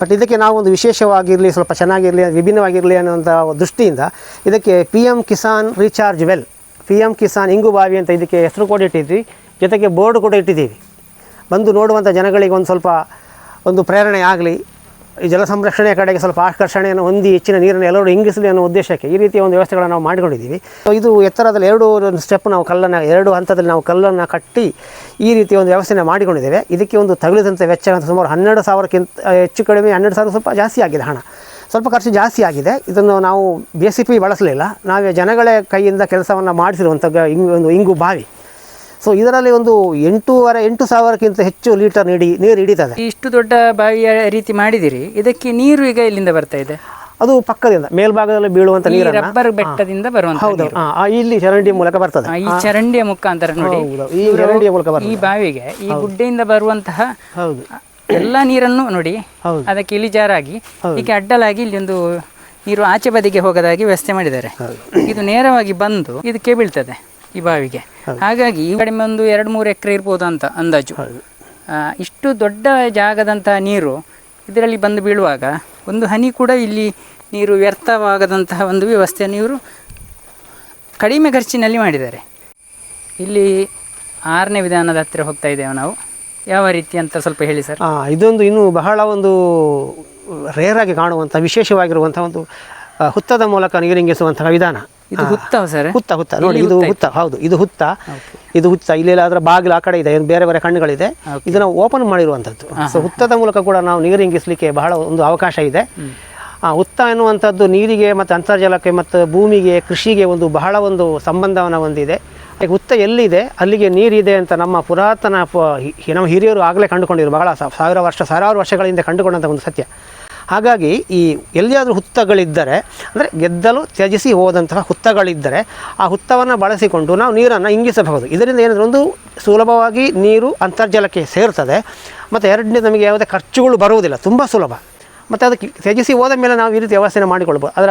ಬಟ್ ಇದಕ್ಕೆ ನಾವು ಒಂದು ವಿಶೇಷವಾಗಿರಲಿ, ಸ್ವಲ್ಪ ಚೆನ್ನಾಗಿರಲಿ, ವಿಭಿನ್ನವಾಗಿರಲಿ ಅನ್ನೋಂಥ ದೃಷ್ಟಿಯಿಂದ ಇದಕ್ಕೆ P M Kisan recharge well P M Kisan ಇಂಗು ಬಾವಿ ಅಂತ ಇದಕ್ಕೆ ಹೆಸರು ಕೂಡ ಇಟ್ಟಿದ್ವಿ. ಜೊತೆಗೆ ಬೋರ್ಡ್ ಕೂಡ ಇಟ್ಟಿದ್ದೀವಿ. ಬಂದು ನೋಡುವಂಥ ಜನಗಳಿಗೆ ಒಂದು ಸ್ವಲ್ಪ ಒಂದು ಪ್ರೇರಣೆ ಆಗಲಿ. ಈ ಜಲ ಸಂರಕ್ಷಣೆಯ ಕಡೆಗೆ ಸ್ವಲ್ಪ ಆಕರ್ಷಣೆಯನ್ನು ಹೊಂದಿ ಹೆಚ್ಚಿನ ನೀರನ್ನು ಎಲ್ಲರೂ ಹಿಂಗಿಸಲಿ ಅನ್ನೋ ಉದ್ದೇಶಕ್ಕೆ ಈ ರೀತಿಯ ಒಂದು ವ್ಯವಸ್ಥೆಗಳನ್ನು ನಾವು ಮಾಡಿಕೊಂಡಿದ್ದೀವಿ. ಇದು ಎತ್ತರದಲ್ಲಿ ಎರಡು ಸ್ಟೆಪ್ ನಾವು ಕಲ್ಲನ್ನು, ಎರಡು ಹಂತದಲ್ಲಿ ನಾವು ಕಲ್ಲನ್ನು ಕಟ್ಟಿ ಈ ರೀತಿಯ ಒಂದು ವ್ಯವಸ್ಥೆನ ಮಾಡಿಕೊಂಡಿದ್ದೇವೆ. ಇದಕ್ಕೆ ಒಂದು ತಗುಲಿದಂಥ ವೆಚ್ಚ ಅಂತ ಸುಮಾರು ಹನ್ನೆರಡು ಸಾವಿರಕ್ಕಿಂತ ಹೆಚ್ಚು ಕಡಿಮೆ ಹನ್ನೆರಡು ಸಾವಿರ ಸ್ವಲ್ಪ ಜಾಸ್ತಿ ಆಗಿದೆ ಹಣ. ಸ್ವಲ್ಪ ಖರ್ಚು ಜಾಸ್ತಿ ಆಗಿದೆ. ಇದನ್ನು ನಾವು ಬಿ ಸಿ ಪಿ ಬಳಸಲಿಲ್ಲ. ನಾವೇ ಜನಗಳೇ ಕೈಯಿಂದ ಕೆಲಸವನ್ನು ಮಾಡಿಸಿರುವಂಥ ಇಂಗು, ಒಂದು ಇಂಗು ಬಾವಿ. ಸೊ ಇದರಲ್ಲಿ ಒಂದು ಎಂಟೂವರೆ ಎಂಟು ಸಾವಿರಕ್ಕಿಂತ ಹೆಚ್ಚು ಲೀಟರ್ ನೀಡಿ ನೀರು ಹಿಡಿತದೆ. ಇಷ್ಟು ದೊಡ್ಡ ಬಾವಿಯ ರೀತಿ ಮಾಡಿದಿರಿ ಇದಕ್ಕೆ ನೀರು ಈಗ ಇಲ್ಲಿಂದ ಬರ್ತಾ ಇದೆ? ಅದು ಪಕ್ಕದಿಂದ ಮೇಲ್ಭಾಗದಲ್ಲಿ ಬೀಳುವಂತ ನೀರು ರಬ್ಬರ್ ಬೆಟ್ಟದಿಂದ ಬರುವಂತ ಹೌದು. ಇಲ್ಲಿ ಚರಂಡಿ ಮೂಲಕ ಬರ್ತದೆ. ಈ ಚರಂಡಿಯ ಮುಖಾಂತರ ನೋಡಿ. ಈ ಚರಂಡಿಯ ಮೂಲಕ ಬರ್ತದೆ. ಈ ಬಾವಿಗೆ ಈ ಗುಡ್ಡೆಯಿಂದ ಬರುವಂತಹ ಹೌದು. ಎಲ್ಲ ನೀರನ್ನು ನೋಡಿ. ಅದಕ್ಕೆ ಇಳಿಜಾರಾಗಿ ಹೀಗೆ ಅಡ್ಡಲಾಗಿ ಇಲ್ಲಿ ಒಂದು ನೀರು ಆಚೆ ಬದಿಗೆ ಹೋಗದಾಗಿ ವ್ಯವಸ್ಥೆ ಮಾಡಿದ್ದಾರೆ. ಇದು ನೇರವಾಗಿ ಬಂದು ಇದಕ್ಕೆ ಬೀಳ್ತದೆ. ಈ ಬಾವಿಗೆ. ಹಾಗಾಗಿ ಈ ಕಡಿಮೆ ಒಂದು ಎರಡು ಮೂರು ಎಕರೆ ಇರ್ಬೋದು ಅಂತ ಅಂದಾಜು. ಇಷ್ಟು ದೊಡ್ಡ ಜಾಗದಂತಹ ನೀರು ಇದರಲ್ಲಿ ಬಂದು ಬೀಳುವಾಗ ಒಂದು ಹನಿ ಕೂಡ ಇಲ್ಲಿ ನೀರು ವ್ಯರ್ಥವಾಗದಂತಹ ಒಂದು ವ್ಯವಸ್ಥೆಯನ್ನು ಇವರು ಕಡಿಮೆ ಖರ್ಚಿನಲ್ಲಿ ಮಾಡಿದ್ದಾರೆ. ಇಲ್ಲಿ ಆರನೇ ವಿಧಾನದ ಹತ್ತಿರ ಹೋಗ್ತಾ ಇದ್ದೇವೆ ನಾವು. ಯಾವ ರೀತಿ ಅಂತ ಸ್ವಲ್ಪ ಹೇಳಿ ಸರ್. ಇದೊಂದು ಇನ್ನೂ ಬಹಳ ಒಂದು ರೇರಾಗಿ ಕಾಣುವಂಥ, ವಿಶೇಷವಾಗಿರುವಂಥ ಒಂದು ಹುತ್ತದ ಮೂಲಕ ನೀರಿಂಗಿಸುವಂತಹ ವಿಧಾನ. ಇದು ಹುತ್ತ ಸರ್? ಹುತ್ತ ಹುತ್ತ. ನೋಡಿ ಇದು ಹುತ್ತ ಹೌದು ಇದು ಹುತ್ತ. ಇದು ಹುತ್ತ. ಇಲ್ಲೆಲ್ಲ ಅದರ ಬಾಗಿಲು ಆ ಕಡೆ ಇದೆ. ಬೇರೆ ಬೇರೆ ಕಣ್ಣುಗಳಿದೆ. ಇದನ್ನ ಓಪನ್ ಮಾಡಿರುವಂತದ್ದು ಸೊ ಹುತ್ತದ ಮೂಲಕ ಕೂಡ ನಾವು ನೀರಿಂಗಿಸಲಿಕ್ಕೆ ಬಹಳ ಒಂದು ಅವಕಾಶ ಇದೆ. ಆ ಹುತ್ತ ಎನ್ನುವಂಥದ್ದು ನೀರಿಗೆ ಮತ್ತು ಅಂತರ್ಜಲಕ್ಕೆ ಮತ್ತು ಭೂಮಿಗೆ ಕೃಷಿಗೆ ಒಂದು ಬಹಳ ಒಂದು ಸಂಬಂಧವನ್ನು ಹೊಂದಿದೆ. ಹುತ್ತ ಎಲ್ಲಿದೆ? ಅಲ್ಲಿಗೆ ನೀರಿದೆ ಅಂತ ನಮ್ಮ ಪುರಾತನ ನಮ್ಮ ಹಿರಿಯರು ಆಗಲೇ ಕಂಡುಕೊಂಡಿರು ಬಹಳ ಸಾವಿರ ವರ್ಷ ಸಾವಿರಾರು ವರ್ಷಗಳಿಂದ ಕಂಡುಕೊಂಡಂಥ ಒಂದು ಸತ್ಯ. ಹಾಗಾಗಿ ಈ ಎಲ್ಲಿಯಾದರೂ ಹುತ್ತಗಳಿದ್ದರೆ, ಅಂದರೆ ಗೆದ್ದಲು ತ್ಯಜಿಸಿ ಹೋದಂತಹ ಹುತ್ತಗಳಿದ್ದರೆ, ಆ ಹುತ್ತವನ್ನು ಬಳಸಿಕೊಂಡು ನಾವು ನೀರನ್ನು ಇಂಗಿಸಬಹುದು. ಇದರಿಂದ ಏನಾದರೂ ಒಂದು ಸುಲಭವಾಗಿ ನೀರು ಅಂತರ್ಜಲಕ್ಕೆ ಸೇರ್ತದೆ. ಮತ್ತು ಎರಡನೇ ನಮಗೆ ಯಾವುದೇ ಖರ್ಚುಗಳು ಬರುವುದಿಲ್ಲ. ತುಂಬ ಸುಲಭ. ಮತ್ತು ಅದಕ್ಕೆ ತ್ಯಜಿಸಿ ಹೋದ ಮೇಲೆ ನಾವು ಈ ರೀತಿ ವ್ಯವಸ್ಥೆನ ಮಾಡಿಕೊಳ್ಬೋದು ಅದರ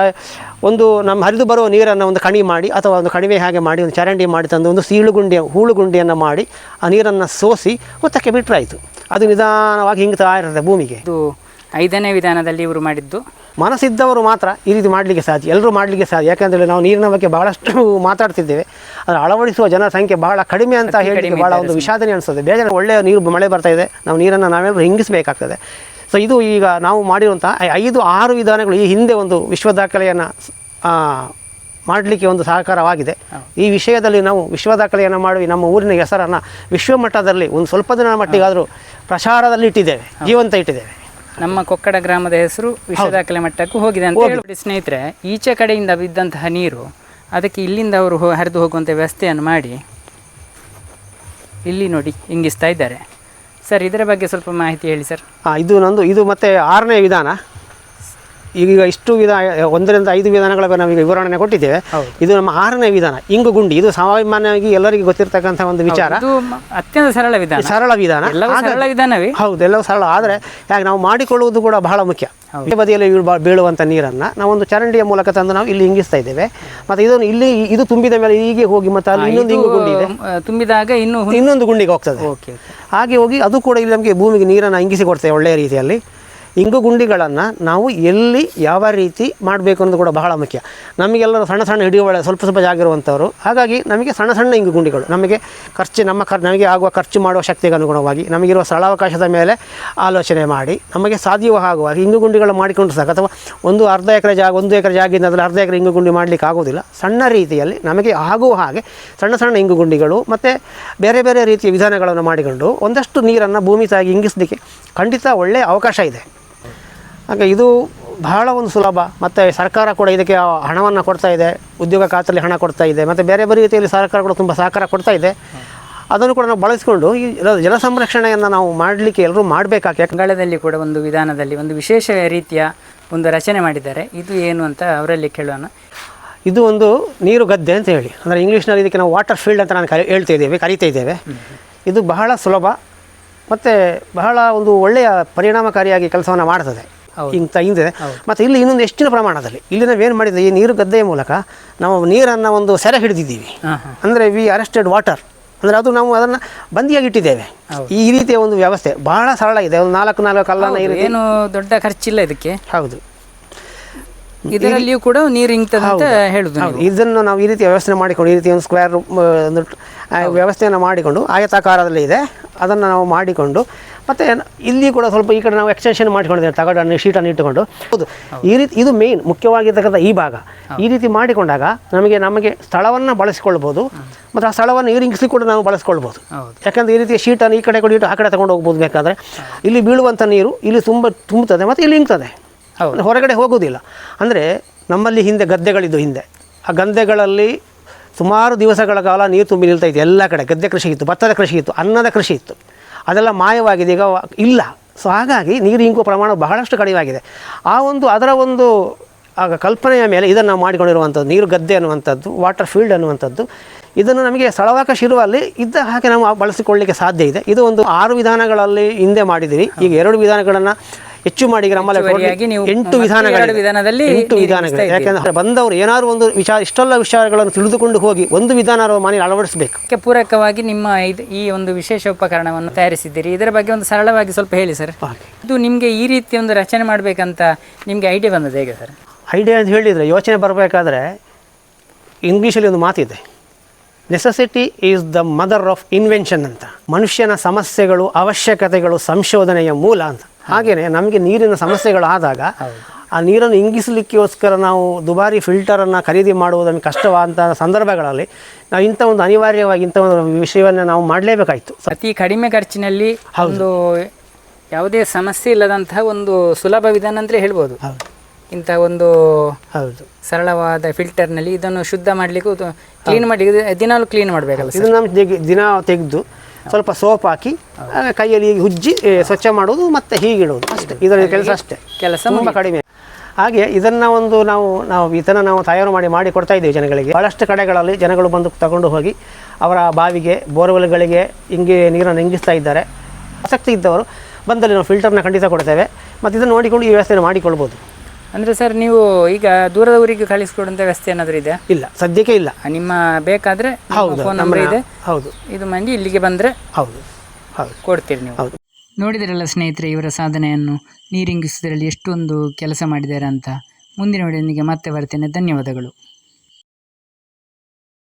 ಒಂದು ನಮ್ಮ ಹರಿದು ಬರುವ ನೀರನ್ನು ಒಂದು ಕಣಿ ಮಾಡಿ, ಅಥವಾ ಒಂದು ಕಣಿವೆ ಹಾಗೆ ಮಾಡಿ, ಒಂದು ಚರಂಡಿ ಮಾಡಿ ತಂದು, ಒಂದು ಸೀಳುಗುಂಡಿಯ ಹೂಳುಗುಂಡಿಯನ್ನು ಮಾಡಿ ಆ ನೀರನ್ನು ಸೋಸಿ, ಹುತ್ತಕ್ಕೆ ಬಿಟ್ಟರಾಯಿತು ಅದು ನಿಧಾನವಾಗಿ ಹಿಂಗ್ತಾ ಇರ್ತದೆ ಭೂಮಿಗೆ. ಇದು ಐದನೇ ವಿಧಾನದಲ್ಲಿ ಇವರು ಮಾಡಿದ್ದು. ಮನಸ್ಸಿದ್ದವರು ಮಾತ್ರ ಈ ರೀತಿ ಮಾಡಲಿಕ್ಕೆ ಸಾಧ್ಯ ಎಲ್ಲರೂ ಮಾಡಲಿಕ್ಕೆ ಸಾಧ್ಯ. ಯಾಕಂದರೆ ನಾವು ನೀರಿನ ಬಗ್ಗೆ ಭಾಳಷ್ಟು (laughs) ಮಾತಾಡ್ತಿದ್ದೇವೆ. ಅದರ ಅಳವಡಿಸುವ ಜನರ ಸಂಖ್ಯೆ ಬಹಳ ಕಡಿಮೆ ಅಂತ ಹೇಳಿ ಬಹಳ ಒಂದು ವಿಷಾದನೆ ಅನಿಸ್ತದೆ ಬೇಜಾರು ಒಳ್ಳೆಯ ನೀರು ಮಳೆ ಬರ್ತಾ ಇದೆ ನಾವು ನೀರನ್ನು ನಾವೆಲ್ಲರೂ ಹಿಂಗಿಸಬೇಕಾಗ್ತದೆ. ಸೊ ಇದು ಈಗ ನಾವು ಮಾಡಿರುವಂಥ ಐದು ಆರು ವಿಧಾನಗಳು ಈ ಹಿಂದೆ ಒಂದು ವಿಶ್ವ ದಾಖಲೆಯನ್ನು ಮಾಡಲಿಕ್ಕೆ ಒಂದು ಸಹಕಾರವಾಗಿದೆ. ಈ ವಿಷಯದಲ್ಲಿ ನಾವು ವಿಶ್ವ ದಾಖಲೆಯನ್ನು ಮಾಡಿ ನಮ್ಮ ಊರಿನ ಹೆಸರನ್ನು ವಿಶ್ವಮಟ್ಟದಲ್ಲಿ ಒಂದು ಸ್ವಲ್ಪ ದಿನ ಮಟ್ಟಿಗಾದರೂ ಪ್ರಚಾರದಲ್ಲಿ ಇಟ್ಟಿದ್ದೇವೆ ಜೀವಂತ ಇಟ್ಟಿದ್ದೇವೆ. ನಮ್ಮ ಕೊಕ್ಕಡ ಗ್ರಾಮದ ಹೆಸರು ವಿಶ್ವ ದಾಖಲೆ ಮಟ್ಟಕ್ಕೂ ಹೋಗಿದೆ ಅಂತ ಹೇಳಿ ಸ್ನೇಹಿತರೆ ಈಚೆ ಕಡೆಯಿಂದ ಬಿದ್ದಂತಹ ನೀರು ಅದಕ್ಕೆ ಇಲ್ಲಿಂದ ಅವರು ಹರಿದು ಹೋಗುವಂಥ ವ್ಯವಸ್ಥೆಯನ್ನು ಮಾಡಿ ಇಲ್ಲಿ ನೋಡಿ ಇಂಗಿಸ್ತಾ ಇದ್ದಾರೆ. ಸರ್ ಇದರ ಬಗ್ಗೆ ಸ್ವಲ್ಪ ಮಾಹಿತಿ ಹೇಳಿ ಸರ್. ಇದು ನಂದು ಇದು ಮತ್ತೆ ಆರನೇ ವಿಧಾನ. ಈಗ ಇಷ್ಟು ವಿಧ ಒಂದರಿಂದ ಐದು ವಿಧಾನಗಳ ಬಗ್ಗೆ ನಾವೀಗ ವಿವರಣೆ ಕೊಟ್ಟಿದ್ದೇವೆ. ಇದು ನಮ್ಮ ಆರನೇ ವಿಧಾನ ಇಂಗು ಗುಂಡಿ. ಇದು ಸಾಮಾನ್ಯವಾಗಿ ಎಲ್ಲರಿಗೂ ಗೊತ್ತಿರತಕ್ಕಂಥ ಒಂದು ವಿಚಾರ. ಅತ್ಯಂತ ಸರಳ ವಿಧಾನ. ಸರಳ ವಿಧಾನ. ಸರಳ ವಿಧಾನವೇ? ಹೌದು ಎಲ್ಲವೂ ಸರಳ. ಆದರೆ ಯಾಕೆ ನಾವು ಮಾಡಿಕೊಳ್ಳುವುದು ಕೂಡ ಬಹಳ ಮುಖ್ಯ. ಈ ಬದಿಯಲ್ಲಿ ಬೀಳ್- ಬೀಳುವಂಥ ನೀರನ್ನು ನಾವೊಂದು ಚರಂಡಿಯ ಮೂಲಕ ತಂದು ನಾವು ಇಲ್ಲಿ ಇಂಗಿಸ್ತಾ ಇದ್ದೇವೆ. ಮತ್ತು ಇದನ್ನು ಇಲ್ಲಿ ಇದು ತುಂಬಿದ ಮೇಲೆ ಹೀಗೆ ಹೋಗಿ ಮತ್ತು ಅಲ್ಲಿ ಇನ್ನೊಂದು ಇಂಗು ಗುಂಡಿ ಇದೆ. ತುಂಬಿದಾಗ ಇನ್ನು ಇನ್ನೊಂದು ಗುಂಡಿಗೆ ಹೋಗ್ತದೆ. ಹಾಗೆ ಹೋಗಿ ಅದು ಕೂಡ ಇಲ್ಲಿ ನಮಗೆ ಭೂಮಿಗೆ ನೀರನ್ನು ಇಂಗಿಸಿ ಕೊಡ್ತೇವೆ ಒಳ್ಳೆಯ ರೀತಿಯಲ್ಲಿ. ಇಂಗು ಗುಂಡಿಗಳನ್ನು ನಾವು ಎಲ್ಲಿ ಯಾವ ರೀತಿ ಮಾಡಬೇಕು ಅನ್ನೋದು ಕೂಡ ಬಹಳ ಮುಖ್ಯ. ನಮಗೆಲ್ಲರೂ ಸಣ್ಣ ಸಣ್ಣ ಹಿಡಿಯುವ ಸ್ವಲ್ಪ ಸ್ವಲ್ಪ ಜಾಗಿರುವಂಥವರು ಹಾಗಾಗಿ ನಮಗೆ ಸಣ್ಣ ಸಣ್ಣ ಇಂಗು ಗುಂಡಿಗಳು, ನಮಗೆ ಖರ್ಚು ನಮ್ಮ ಖರ್, ನಮಗೆ ಆಗುವ ಖರ್ಚು ಮಾಡುವ ಶಕ್ತಿಗೆ ಅನುಗುಣವಾಗಿ ನಮಗಿರುವ ಸ್ಥಳಾವಕಾಶದ ಮೇಲೆ ಆಲೋಚನೆ ಮಾಡಿ, ನಮಗೆ ಸಾಧ್ಯವಾಗುವಾಗ ಇಂಗು ಗುಂಡಿಗಳು ಮಾಡಿಕೊಂಡು ಸಾಕು. ಅಥವಾ ಒಂದು ಅರ್ಧ ಎಕರೆ ಜಾಗ, ಒಂದು ಎಕರೆ ಜಾಗಿಂದ ಅದರಲ್ಲಿ ಅರ್ಧ ಎಕರೆ ಇಂಗು ಗುಂಡಿ ಮಾಡಲಿಕ್ಕೆ ಆಗೋದಿಲ್ಲ ಸಣ್ಣ ರೀತಿಯಲ್ಲಿ ನಮಗೆ ಆಗುವ ಹಾಗೆ ಸಣ್ಣ ಸಣ್ಣ ಇಂಗು ಗುಂಡಿಗಳು ಮತ್ತು ಬೇರೆ ಬೇರೆ ರೀತಿಯ ವಿಧಾನಗಳನ್ನು ಮಾಡಿಕೊಂಡು ಒಂದಷ್ಟು ನೀರನ್ನು ಭೂಮಿ ತಾಗಿ ಇಂಗಿಸಲಿಕ್ಕೆ ಖಂಡಿತ ಒಳ್ಳೆಯ ಅವಕಾಶ ಇದೆ. ಹಾಗೆ ಇದು ಬಹಳ ಒಂದು ಸುಲಭ. ಮತ್ತು ಸರ್ಕಾರ ಕೂಡ ಇದಕ್ಕೆ ಹಣವನ್ನು ಕೊಡ್ತಾ ಇದೆ. ಉದ್ಯೋಗ ಖಾತೆಯಲ್ಲಿ ಹಣ ಕೊಡ್ತಾ ಇದೆ. ಮತ್ತು ಬೇರೆ ಬೇರೆ ರೀತಿಯಲ್ಲಿ ಸರ್ಕಾರ ಕೂಡ ತುಂಬ ಸಹಕಾರ ಕೊಡ್ತಾ ಇದೆ. ಅದನ್ನು ಕೂಡ ನಾವು ಬಳಸಿಕೊಂಡು ಈ ಜಲ- ಸಂರಕ್ಷಣೆಯನ್ನು ನಾವು ಮಾಡಲಿಕ್ಕೆ ಎಲ್ಲರೂ ಮಾಡಬೇಕಾಗಿ ಕಂಗಾಳದಲ್ಲಿ ಕೂಡ ಒಂದು ವಿಧಾನದಲ್ಲಿ ಒಂದು ವಿಶೇಷ ರೀತಿಯ ಒಂದು ರಚನೆ ಮಾಡಿದ್ದಾರೆ. ಇದು ಏನು ಅಂತ ಅವರಲ್ಲಿ ಕೇಳೋಣ. ಇದು ಒಂದು ನೀರು ಗದ್ದೆ ಅಂತ ಹೇಳಿ. ಅಂದರೆ ಇಂಗ್ಲೀಷ್ನಲ್ಲಿ ಇದಕ್ಕೆ ನಾವು ವಾಟರ್ ಫೀಲ್ಡ್ ಅಂತ ನಾನು ಕರಿ ಹೇಳ್ತಾ ಇದ್ದೇವೆ ಕರಿತಾ ಇದ್ದೇವೆ. ಇದು ಬಹಳ ಸುಲಭ. ಮತ್ತು ಬಹಳ ಒಂದು ಒಳ್ಳೆಯ ಪರಿಣಾಮಕಾರಿಯಾಗಿ ಕೆಲಸವನ್ನು ಮಾಡ್ತದೆ. ಇಂಥ ಹಿಂದೆ. ಮತ್ತು ಇಲ್ಲಿ ಇನ್ನೊಂದು ಹೆಚ್ಚಿನ ಪ್ರಮಾಣದಲ್ಲಿ? ಇಲ್ಲಿ ನಾವೇನು ಮಾಡಿದ್ವಿ ಈ ನೀರು ಗದ್ದೆಯ ಮೂಲಕ ನಾವು ನೀರನ್ನು ಒಂದು ಸೆರೆ ಹಿಡಿದಿದ್ದೀವಿ. ಅಂದರೆ ವಿ ಅರೆಸ್ಟೆಡ್ ವಾಟರ್ ಅಂದರೆ ಅದು ನಾವು ಅದನ್ನು ಬಂದಿಯಾಗಿ ಇಟ್ಟಿದ್ದೇವೆ. ಈ ರೀತಿಯ ಒಂದು ವ್ಯವಸ್ಥೆ ಬಹಳ ಸರಳ ಇದೆ. ಒಂದು ನಾಲ್ಕು ನಾಲ್ಕು ಈ ಏನು ದೊಡ್ಡ ಖರ್ಚಿಲ್ಲ ಇದಕ್ಕೆ. ಹೌದು. ಇದರಲ್ಲಿಯೂ ಕೂಡ ನೀರು ಇಂಗ್ತದೆ ಅಂತ ಹೇಳುದು. ಹೌದು. ಇದನ್ನು ನಾವು ಈ ರೀತಿ ವ್ಯವಸ್ಥೆ ಮಾಡಿಕೊಂಡು ಈ ರೀತಿ ಒಂದು ಸ್ಕ್ವೇರ್ ಒಂದು ವ್ಯವಸ್ಥೆಯನ್ನು ಮಾಡಿಕೊಂಡು ಆಯತಾಕಾರದಲ್ಲಿ ಇದೆ. ಅದನ್ನು ನಾವು ಮಾಡಿಕೊಂಡು ಮತ್ತು ಇಲ್ಲಿ ಕೂಡ ಸ್ವಲ್ಪ ಈ ಕಡೆ ನಾವು ಎಕ್ಸ್ಟೆನ್ಷನ್ ಮಾಡಿಕೊಂಡಿದ್ದೇವೆ ತಗಡನ್ನು ಶೀಟನ್ನು ಇಟ್ಟುಕೊಂಡು. ಹೌದು. ಈ ರೀತಿ ಇದು ಮೇನ್ ಮುಖ್ಯವಾಗಿರ್ತಕ್ಕಂಥ ಈ ಭಾಗ. ಈ ರೀತಿ ಮಾಡಿಕೊಂಡಾಗ ನಮಗೆ ನಮಗೆ ಸ್ಥಳವನ್ನು ಬಳಸಿಕೊಳ್ಬೋದು ಮತ್ತು ಆ ಸ್ಥಳವನ್ನು ರೀತಿ ಕೂಡ ನಾವು ಬಳಸ್ಕೊಳ್ಬೋದು. ಯಾಕಂದರೆ ಈ ರೀತಿಯ ಶೀಟನ್ನು ಈ ಕಡೆ ಕೂಡ ಇಟ್ಟು ಆ ಕಡೆ ತಗೊಂಡು ಹೋಗ್ಬೋದು ಬೇಕಾದರೆ. ಇಲ್ಲಿ ಬೀಳುವಂಥ ನೀರು ಇಲ್ಲಿ ತುಂಬ ತುಂಬುತ್ತದೆ ಮತ್ತು ಇಲ್ಲಿ ಇಂಗ್ತದೆ ಹೊರಗಡೆ ಹೋಗೋದಿಲ್ಲ ಅಂದರೆ ನಮ್ಮಲ್ಲಿ ಹಿಂದೆ ಗದ್ದೆಗಳಿದ್ದು ಹಿಂದೆ. ಆ ಗದ್ದೆಗಳಲ್ಲಿ ಸುಮಾರು ದಿವಸಗಳ ಕಾಲ ನೀರು ತುಂಬಿ ನಿಲ್ತಾ ಇತ್ತು ಎಲ್ಲ ಕಡೆ. ಗದ್ದೆ ಕೃಷಿ ಇತ್ತು, ಭತ್ತದ ಕೃಷಿ ಇತ್ತು, ಅನ್ನದ ಕೃಷಿ ಇತ್ತು. ಅದೆಲ್ಲ ಮಾಯವಾಗಿದೆ. ಈಗ ಇಲ್ಲ. ಸೊ ಹಾಗಾಗಿ ನೀರು ಇಂಗುವ ಪ್ರಮಾಣ ಬಹಳಷ್ಟು ಕಡಿಮೆಯಾಗಿದೆ ಆ ಒಂದು, ಅದರ ಒಂದು, ಆಗ ಕಲ್ಪನೆಯ ಮೇಲೆ ಇದನ್ನು ಮಾಡಿಕೊಂಡಿರುವಂಥದ್ದು, ನೀರು ಗದ್ದೆ ಅನ್ನುವಂಥದ್ದು ವಾಟರ್ ಫೀಲ್ಡ್ ಅನ್ನುವಂಥದ್ದು, ಇದನ್ನು ನಮಗೆ ಸ್ಥಳಾವಕಾಶ ಇರುವಲ್ಲಿ ಇದ್ದ ಹಾಗೆ ನಾವು ಬಳಸಿಕೊಳ್ಳಲಿಕ್ಕೆ ಸಾಧ್ಯ ಇದೆ. ಇದು ಒಂದು ಆರು ವಿಧಾನಗಳಲ್ಲಿ ಹಿಂದೆ ಮಾಡಿದ್ದೀವಿ ಈಗ ಎರಡು ವಿಧಾನಗಳನ್ನು ಹೆಚ್ಚು ಮಾಡಿ ಎಂಟು ವಿಧಾನಗಳು ವಿಧಾನದಲ್ಲಿ ಎಂಟು ವಿಧಾನಗಳು ಯಾಕಂದ್ರೆ ಬಂದವರು ಏನಾದ್ರು ಒಂದು ವಿಚಾರ ಇಷ್ಟೆಲ್ಲ ವಿಚಾರಗಳನ್ನು ತಿಳಿದುಕೊಂಡು ಹೋಗಿ ಒಂದು ವಿಧಾನ ಮನೆಯಲ್ಲಿ ಅಳವಡಿಸಬೇಕು. ಪೂರಕವಾಗಿ ನಿಮ್ಮ ಇದು ಈ ಒಂದು ವಿಶೇಷ ಉಪಕರಣವನ್ನು ತಯಾರಿಸಿದ್ದೀರಿ. ಇದರ ಬಗ್ಗೆ ಒಂದು ಸರಳವಾಗಿ ಸ್ವಲ್ಪ ಹೇಳಿ ಸರ್. ಇದು ನಿಮಗೆ ಈ ರೀತಿ ಒಂದು ರಚನೆ ಮಾಡಬೇಕಂತ ನಿಮಗೆ ಐಡಿಯಾ ಬಂದದ್ದು ಹೇಗೆ ಸರ್? ಐಡಿಯಾ ಅಂತ ಹೇಳಿದರೆ ಯೋಚನೆ ಬರಬೇಕಾದ್ರೆ ಇಂಗ್ಲೀಷಲ್ಲಿ ಒಂದು ಮಾತಿದೆ. Necessity is the mother of invention ಅಂತ. ಮನುಷ್ಯನ ಸಮಸ್ಯೆಗಳು ಅವಶ್ಯಕತೆಗಳು ಸಂಶೋಧನೆಯ ಮೂಲ ಅಂತ. ಹಾಗೆಯೇ ನಮಗೆ ನೀರಿನ ಸಮಸ್ಯೆಗಳು ಆದಾಗ ಆ ನೀರನ್ನು ಇಂಗಿಸಲಿಕ್ಕೋಸ್ಕರ ನಾವು ದುಬಾರಿ ಫಿಲ್ಟರನ್ನು ಖರೀದಿ ಮಾಡುವುದು ನಮಗೆ ಕಷ್ಟವಾದಂಥ ಸಂದರ್ಭಗಳಲ್ಲಿ ನಾವು ಇಂಥ ಒಂದು ಅನಿವಾರ್ಯವಾಗಿ ಇಂಥ ಒಂದು ವಿಷಯವನ್ನು ನಾವು ಮಾಡಲೇಬೇಕಾಯಿತು. ಅತಿ ಕಡಿಮೆ ಖರ್ಚಿನಲ್ಲಿ ಒಂದು ಯಾವುದೇ ಸಮಸ್ಯೆ ಇಲ್ಲದಂತಹ ಒಂದು ಸುಲಭ ವಿಧಾನ ಅಂದರೆ ಹೇಳ್ಬೋದು. ಇಂಥ ಒಂದು ಹೌದು. ಸರಳವಾದ ಫಿಲ್ಟರ್ನಲ್ಲಿ ಇದನ್ನು ಶುದ್ಧ ಮಾಡಲಿಕ್ಕೂ ಕ್ಲೀನ್ ಮಾಡಿ ದಿನಾಲು ಕ್ಲೀನ್ ಮಾಡಬೇಕಲ್ಲ ಇದು ಇದನ್ನು ನಾವು ತೆಗಿ ದಿನ ತೆಗೆದು ಸ್ವಲ್ಪ ಸೋಪ್ ಹಾಕಿ ಕೈಯಲ್ಲಿ ಹೀಗೆ ಉಜ್ಜಿ ಸ್ವಚ್ಛ ಮಾಡೋದು ಮತ್ತೆ ಹೀಗಿಡೋದು ಅಷ್ಟೇ. ಇದರ ಕೆಲಸ ಅಷ್ಟೇ. ಕೆಲಸ ತುಂಬ ಕಡಿಮೆ. ಹಾಗೆ ಇದನ್ನು ಒಂದು ನಾವು ನಾವು ಇದನ್ನು ನಾವು ತಯಾರು ಮಾಡಿ ಮಾಡಿ ಕೊಡ್ತಾ ಇದ್ದೇವೆ ಜನಗಳಿಗೆ. ಭಾಳಷ್ಟು ಕಡೆಗಳಲ್ಲಿ ಜನಗಳು ಬಂದು ತಗೊಂಡು ಹೋಗಿ ಅವರ ಬಾವಿಗೆ ಬೋರ್ವೆಲ್ಗಳಿಗೆ ಹಿಂಗೆ ನೀರನ್ನು ಇಂಗಿಸ್ತಾ ಇದ್ದಾರೆ. ಆಸಕ್ತಿ ಇದ್ದವರು ಬಂದಲ್ಲಿ ನಾವು ಫಿಲ್ಟರ್ನ ಖಂಡಿತ ಕೊಡ್ತೇವೆ. ಮತ್ತು ಇದನ್ನು ನೋಡಿಕೊಂಡು ಈ ವ್ಯವಸ್ಥೆಯನ್ನು ಮಾಡಿಕೊಳ್ಬೋದು. ಅಂದರೆ ಸರ್ ನೀವು ಈಗ ದೂರದ ಊರಿಗೆ ಕಳಿಸ್ಕೊಡುವಂಥ ವ್ಯವಸ್ಥೆ ಏನಾದರೂ ಇದೆ? ಇಲ್ಲ ಸದ್ಯಕ್ಕೆ ಇಲ್ಲ. ನಿಮ್ಮ ಬೇಕಾದರೆ ಹೌದು ಫೋನ್ ನಂಬರ್ ಇದೆ. ಹೌದು. ಇದು ಮಂಡಿ ಇಲ್ಲಿಗೆ ಬಂದರೆ ಹೌದು ಹೌದು. ಕೊಡ್ತೀರಿ ನೀವು. ಹೌದು. ನೋಡಿದಿರಲ್ಲ ಸ್ನೇಹಿತರೆ ಇವರ ಸಾಧನೆಯನ್ನು ನೀರಿಂಗಿಸುವುದರಲ್ಲಿ ಎಷ್ಟೊಂದು ಕೆಲಸ ಮಾಡಿದ್ದಾರೆ ಅಂತ. ಮುಂದಿನ ವಿಡಿಯೋನಿಗೆ ಮತ್ತೆ ಬರ್ತೇನೆ. ಧನ್ಯವಾದಗಳು.